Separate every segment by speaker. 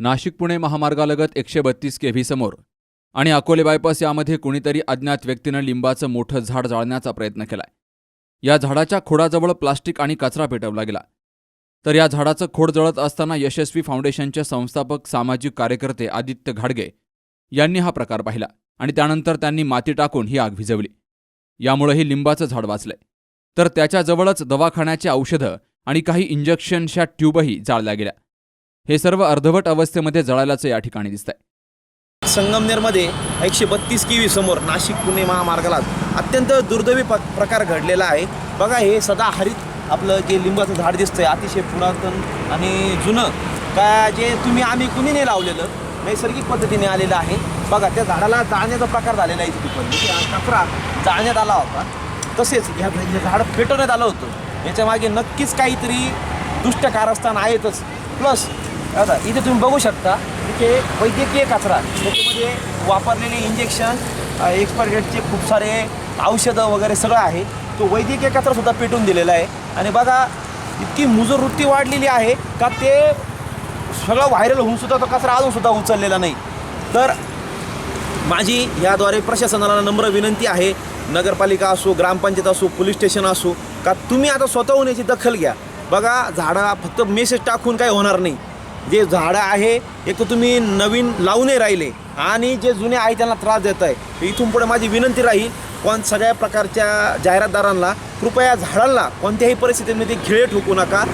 Speaker 1: नाशिक पुणे महामार्गालगत एकशे बत्तीस केव्ही समोर. आणि अकोले बायपास यामध्ये कुणीतरी अज्ञात व्यक्तीनं लिंबाचं मोठं झाड जाळण्याचा प्रयत्न केलाय. या झाडाच्या खोडाजवळ प्लास्टिक आणि कचरा पेटवला गेला. तर या झाडाचं खोड जळत असताना यशस्वी फाउंडेशनचे संस्थापक सामाजिक कार्यकर्ते आदित्य घाडगे यांनी हा प्रकार पाहिला आणि त्यानंतर त्यांनी माती टाकून ही आग भिजवली यामुळे हे लिंबाचं झाड वाचलंय. तर त्याच्याजवळच दवाखान्याची औषधं आणि काही इंजेक्शनच्या ट्यूबही जाळल्या गेल्या. हे सर्व अर्धवट अवस्थेमध्ये जळाल्याचं या ठिकाणी दिसतंय.
Speaker 2: संगमनेरमध्ये एकशे बत्तीस किवी समोर नाशिक पुणे महामार्गाला अत्यंत दुर्दैवी प प्रकार घडलेला आहे. बघा हे सदा हरित आपलं जे लिंबाचं झाड दिसतंय अतिशय पुरातन आणि जुनं. का जे तुम्ही आम्ही कुणी नाही लावलेलं नैसर्गिक पद्धतीने आलेलं आहे. बघा त्या झाडाला जाळण्याचा प्रकार झालेला आहे तिथे पण. म्हणजे कचरा जाळण्यात आला होता. तसेच ह्या झाड पेटवण्यात आलं होतं याच्यामागे नक्कीच काहीतरी दुष्ट कारस्थान आहेतच. प्लस आता इथे तुम्ही बघू शकता इथे वैद्यकीय कचरा त्याच्यामध्ये वापरलेले इंजेक्शन एक्सपायर डेटचे खूप सारे औषधं वगैरे सगळं आहे. तो वैद्यकीय कचरासुद्धा पेटून दिलेला आहे. आणि बघा इतकी मुजोर वृत्ती वाढलेली आहे का ते सगळं व्हायरल होऊनसुद्धा तो कचरा अजूनसुद्धा उचललेला नाही. तर माझी याद्वारे प्रशासनाला नम्र विनंती आहे. नगरपालिका असो ग्रामपंचायत असो पोलीस स्टेशन असो का तुम्ही आता स्वतःहून याची दखल घ्या. बघा झाडा फक्त मेसेज टाकून काही होणार नाही. जे झाडं आहे एक तर तुम्ही नवीन लावूनही राहिले आणि जे जुने आहे त्यांना त्रास देत आहे इथून पुढे माझी विनंती राहील कोण सगळ्या प्रकारच्या जाहिरातदारांना कृपया झाडांना कोणत्याही परिस्थितीमध्ये खिळे ठोकू नका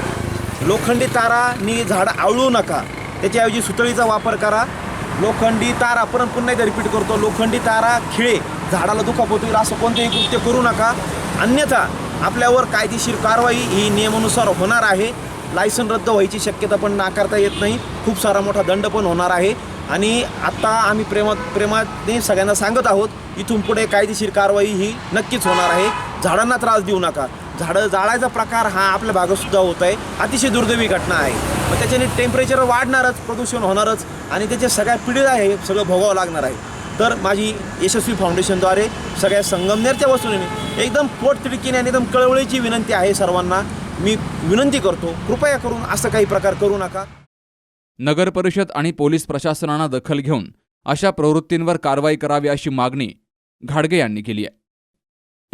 Speaker 2: लोखंडी तारानी झाडं आवळू नका त्याच्याऐवजी सुतळीचा वापर करा लोखंडी तारा परत पुन्हा एकदा रिपीट करतो लोखंडी तारा खिळे झाडाला दुखापत होईल असं कोणतेही कृत्य करू नका अन्यथा आपल्यावर कायदेशीर कारवाई ही नियमानुसार होणार आहे लायसन रद्द व्हायची शक्यता पण नाकारता येत नाही. खूप सारा मोठा दंड पण होणार आहे. आणि आत्ता आम्ही प्रेमात प्रेमाने सगळ्यांना सांगत आहोत इथून पुढे कायदेशीर कारवाई ही नक्कीच होणार आहे. झाडांना त्रास देऊ नका. झाडं जाळायचा प्रकार हा आपल्या भागातसुद्धा होत आहे. अतिशय दुर्दैवी घटना आहे. मग त्याच्याने टेम्परेचर वाढणारच प्रदूषण होणारच आणि त्याच्या सगळ्या पिढीला हे सगळं भोगावं लागणार आहे. तर माझी यशस्वी फाउंडेशनद्वारे सगळ्या संगमनेरच्या वस्तूने एकदम पोटतिडकीने आणि एकदम कळवळीची विनंती आहे सर्वांना. मी विनंती करतो कृपया करून असं काही प्रकार करू नका.
Speaker 1: नगर परिषद आणि पोलीस प्रशासनानं दखल घेऊन अशा प्रवृत्तींवर कारवाई करावी अशी मागणी घाडगे यांनी केली आहे.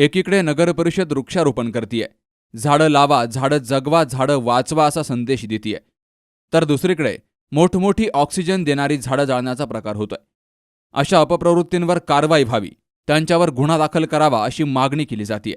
Speaker 1: एकीकडे नगर परिषद वृक्षारोपण करतीये. झाडं लावा झाडं जगवा झाडं वाचवा असा संदेश देतीये. तर दुसरीकडे मोठमोठी ऑक्सिजन देणारी झाडं जाळण्याचा प्रकार होतोय. अशा अपप्रवृत्तींवर कारवाई व्हावी त्यांच्यावर गुन्हा दाखल करावा अशी मागणी केली जातीये.